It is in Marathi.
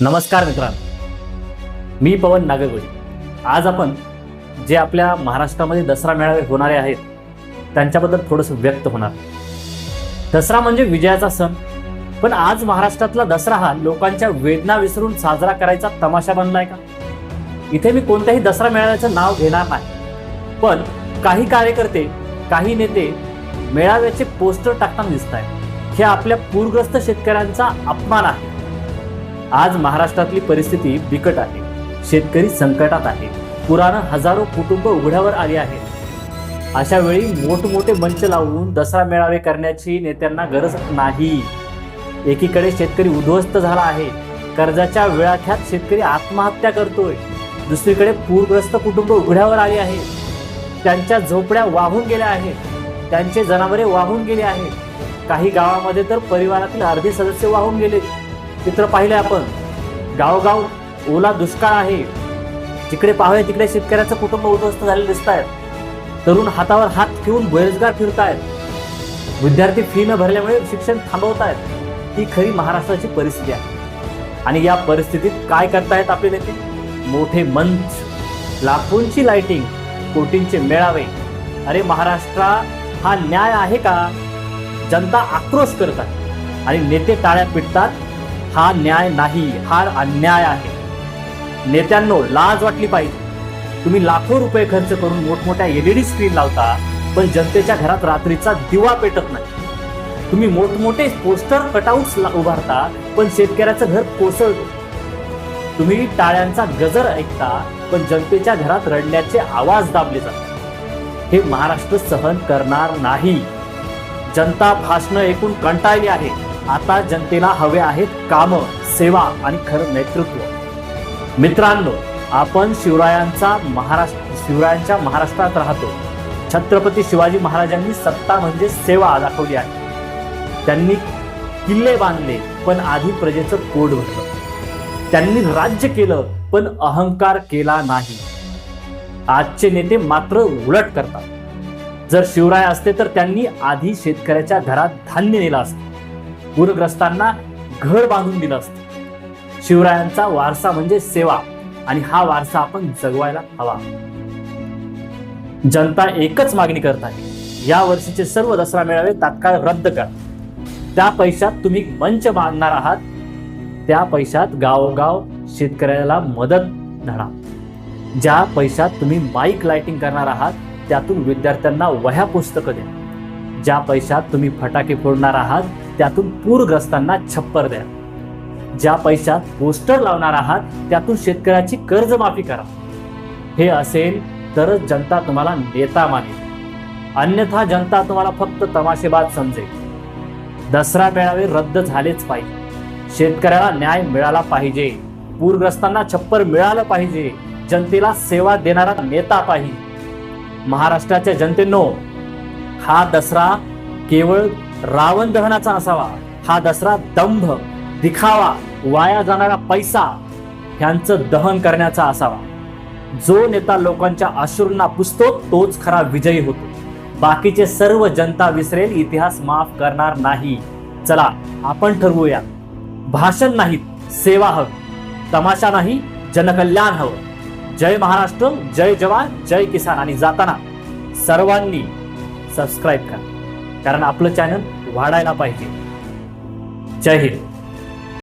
नमस्कार मित्रांनो. मी पवन नागरगोळी आज आपण जे आपल्या महाराष्ट्रामध्ये दसरा मेळावे होणारे आहेत त्यांच्याबद्दल थोडंसं व्यक्त होणार. दसरा म्हणजे विजयाचा सण. पण आज महाराष्ट्रातला दसरा हा लोकांच्या वेदना विसरून साजरा करायचा तमाशा बनलाय का? इथे मी कोणत्याही दसरा मेळाव्याचं नाव घेणार नाही. पण काही कार्यकर्ते काही नेते मेळाव्याचे पोस्टर टाकताना दिसत आहेत हे आपल्या पूरग्रस्त शेतकऱ्यांचा अपमान आहे. आज महाराष्ट्रातली परिस्थिती बिकट आहे. शेतकरी संकटात आहे. पुरानं हजारो कुटुंब उघड्यावर आली आहेत. अशा वेळी मोठमोठे मंच लावून दसरा मेळावे करण्याची नेत्यांना गरज नाही. एकीकडे शेतकरी उद्ध्वस्त झाला आहे. कर्जाच्या वेळाख्यात शेतकरी आत्महत्या करतोय. दुसरीकडे पूरग्रस्त कुटुंब उघड्यावर आली आहे. त्यांच्या झोपड्या वाहून गेल्या आहेत. त्यांचे जनावरे वाहून गेले आहेत. काही गावामध्ये तर परिवारातील अर्धे सदस्य वाहून गेले चित्र पाहिले आपण. गावगाव ओला दुष्काळ आहे. जिकडे पाहूया तिकडे शेतकऱ्याचं कुटुंब उद्ध्वस्त झालेलं दिसत आहेत तरुण हातावर हात ठेवून बेरोजगार फिरतायत. विद्यार्थी फी न भरल्यामुळे शिक्षण थांबवत आहेत ही खरी महाराष्ट्राची परिस्थिती आहे. आणि या परिस्थितीत काय करतायत आपले नेते? मोठे मंच लाखोंची लाइटिंग कोटींचे मेळावे. अरे महाराष्ट्रा हा न्याय आहे का? जनता आक्रोश करत आहे. आणि नेते टाळ्या पिटतात हा न्याय नाही हा अन्याय आहे. नेत्यांनो लाज वाटली पाहिजे. तुम्ही लाखो रुपये खर्च करून मोठमोठ्या एलईडी स्क्रीन लावता पण जनतेच्या घरात रात्रीचा दिवा पेटत नाही. तुम्ही मोठमोठे पोस्टर कटआउट्स उभारता पण शेतकऱ्याचं घर कोसळतो. तुम्ही टाळ्यांचा गजर ऐकता पण जनतेच्या घरात रडण्याचे आवाज दाबले जातात. हे महाराष्ट्र सहन करणार नाही. जनता भाषणं ऐकून कंटाळली आहे. आता जनतेला हवे आहेत काम सेवा आणि खरं नेतृत्व. मित्रांनो आपण शिवरायांचा महाराष्ट्र शिवरायांच्या महाराष्ट्रात राहतो. छत्रपती शिवाजी महाराजांनी सत्ता म्हणजे सेवा दाखवली आहे. त्यांनी किल्ले बांधले पण आधी प्रजेचं कोड भरलं त्यांनी राज्य केलं पण अहंकार केला नाही. आजचे नेते मात्र उलट करतात. जर शिवराय असते तर त्यांनी आधी शेतकऱ्याच्या घरात धान्य नेलं असतं. पूरग्रस्तांना घर बांधून दिलं असतं. शिवरायांचा वारसा म्हणजे सेवा आणि हा वारसा आपण जगवायला हवा. जनता एकच मागणी करत आहे. या वर्षीचे सर्व दसरा मेळावे तात्काळ रद्द करा. त्या पैशात तुम्ही मंच बांधणार आहात. त्या पैशात गावोगाव शेतकऱ्याला मदत धरा. ज्या पैशात तुम्ही माईक लाइटिंग करणार आहात त्यातून विद्यार्थ्यांना वह्या पुस्तकं द्या. ज्या पैशात तुम्ही फटाके फोडणार आहात त्यातून पूरग्रस्तांना छप्पर द्या. ज्या पैशात पोस्टर लावणार आहात त्यातून शेतकऱ्याची कर्जमाफी करा. हे असेल तरच जनता तुम्हाला नेता मानेल. अन्यथा जनता तुम्हाला फक्त तमाशेबाज समजेल. दसरा मेळावे रद्द झालेच पाहिजे. शेतकऱ्याला न्याय मिळाला पाहिजे. पूरग्रस्तांना छप्पर मिळालं पाहिजे. जनतेला सेवा देणारा नेता पाहिजे. महाराष्ट्राच्या जनतेनो हा दसरा केवळ रावण दहनाचा असावा हा दसरा दंभ दिखावा वाया जाणारा पैसा ह्यांचं दहन करण्याचा असावा. जो नेता लोकांच्या अश्रूंना पुसतो तोच खरा विजयी होतो. बाकीचे सर्व जनता विसरेल इतिहास माफ करणार नाही. चला आपण ठरवूया. भाषण नाहीत सेवा हवी. तमाशा नाही जनकल्याण हवं. जय महाराष्ट्र जय जवान जय किसान. आणि जाताना सर्वांनी सबस्क्राईब करा. कारण आपलं चॅनल वाढायला पाहिजे. जय हिंद.